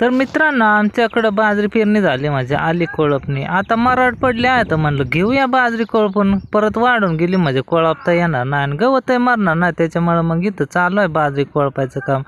तर मित्रांनो आमच्याकडं बाजरी पेरणी झाली माझी आली कोळपणी. आता मराठ पडली आहे तर म्हणलं घेऊया बाजरी कोळपून. परत वाढून गेली म्हणजे कोळपता येणार नाही आणि गवतही मरणार नाही त्याच्यामुळे मग इथं चालू आहे बाजरी कोळपायचं काम.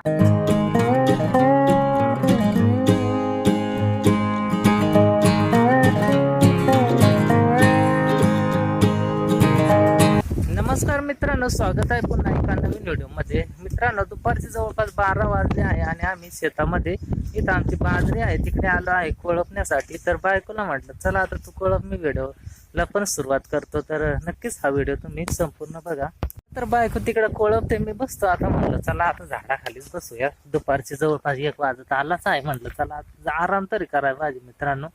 नमस्कार मित्रांनो स्वागत आहे पुन्हा एका नवीन व्हिडिओमध्ये. मित्रांनो दुपारचे जवळपास बारा वाजले आहे आणि आम्ही शेतामध्ये इथं आमची बाजरी आहे तिकडे आलो आहे कोळपण्यासाठी. तर बायकोला म्हटलं चला आता तू कोळप मी व्हिडिओला पण सुरुवात करतो. तर नक्कीच हा व्हिडिओ तुम्ही संपूर्ण बघा. तर बायको तिकडे कोळपते मी बसतो आता. म्हटलं चला आता झाडाखालीच बसूया. दुपारची जवळपास एक वाजत आलाच आहे. म्हटलं चला आता आराम तरी करायला पाहिजे मित्रांनो.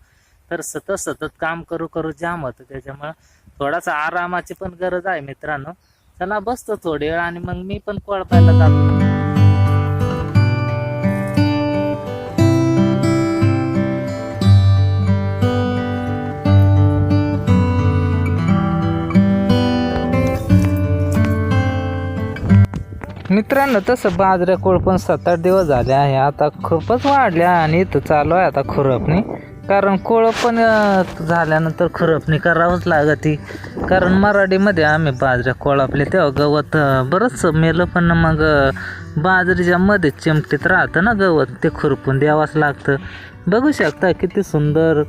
तर सतत सतत काम करू करू जाम होतं त्याच्यामुळं थोडासा आरामाची पण गरज आहे मित्रांनो. चला बसतो थोडी वेळ आणि मग मी पण कोळपायला जातो. मित्रांनो तसं बाजऱ्या कोळपण सात आठ दिवस झाले आहे. आता खूपच वाढल्या आणि इथं चालू आहे आता खुरपणी. कारण कोळपण पण झाल्यानंतर खुरपणी करावंच लागती. कारण मराठीमध्ये आम्ही बाजऱ्या कोळपले तेव्हा गवत बरंच मेलं पण मग बाजरीच्या मध्ये चिमटीत राहतं ना गवत ते खुरपून द्यावंच लागतं. बघू शकता किती सुंदर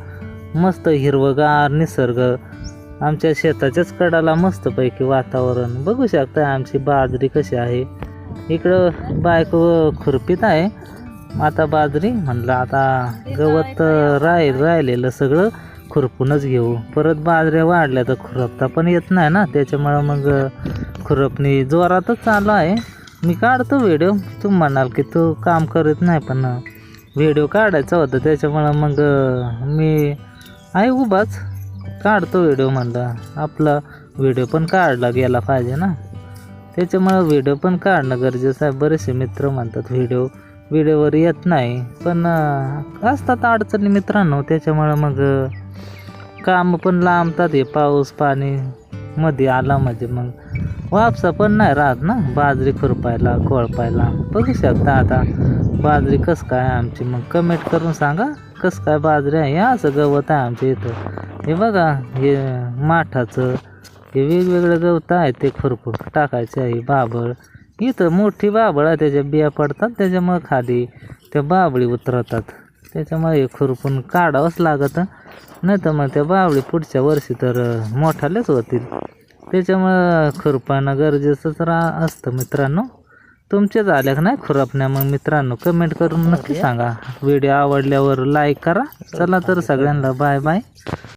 मस्त हिरवगार निसर्ग. आमच्या शेताच्याच कडाला मस्तपैकी वातावरण. बघू शकता आमची बाजरी कशी आहे. इकडं बायको खुरपीत आहे. आता बाजरी म्हणलं आता गवत राहील राहिलेलं सगळं खुरपूनच घेऊ. परत बाजऱ्या वाढल्या तर खुरपता पण येत नाही ना. त्याच्यामुळं मग खुरपणी जोरातच चालू आहे. मी काढतो व्हिडिओ तू म्हणाल की तू काम करत नाही पण व्हिडिओ काढायचा होता. त्याच्यामुळं मग मी आहे उभाच. काढतो व्हिडिओ म्हणलं. आपला व्हिडिओ पण काढला गेला पाहिजे ना. त्याच्यामुळं व्हिडिओ पण काढणं गरजेचं आहे. बरेचसे मित्र म्हणतात व्हिडिओ वेळेवर येत नाही. पण असतात अडचणी मित्रांनो. त्याच्यामुळं मग काम पण लांबतात हे. पाऊस पाणी मध्ये आला म्हणजे मग वापसा पण नाही राहत ना. बाजरी खुरपायला कोळपायला. बघू शकता आता बाजरी कसं काय आमची. मग कमेंट करून सांगा कसं काय बाजरी आहे. हे असं गवत आहे आमच्या इथं. हे बघा हे माठाचं हे वेगवेगळं गवत आहे ते खुरपूर टाकायचे आहे. बाबळ इथं मोठी बाबळा आहे त्याच्या बिया पडतात त्याच्यामुळे खाली त्या बाबळी उतरतात त्याच्यामुळे हे खुरपून काढावंच लागतं. नाही तर मग त्या बाबळी पुढच्या वर्षी तर अं, मोठालेच होतील. त्याच्यामुळं खुरपानं गरजेचंच रा असतं मित्रांनो. तुमचे झाल्या का नाही खुरपण्या? मग मित्रांनो कमेंट करून नक्की सांगा. व्हिडिओ आवडल्यावर लाईक करा. चला तर सगळ्यांना बाय बाय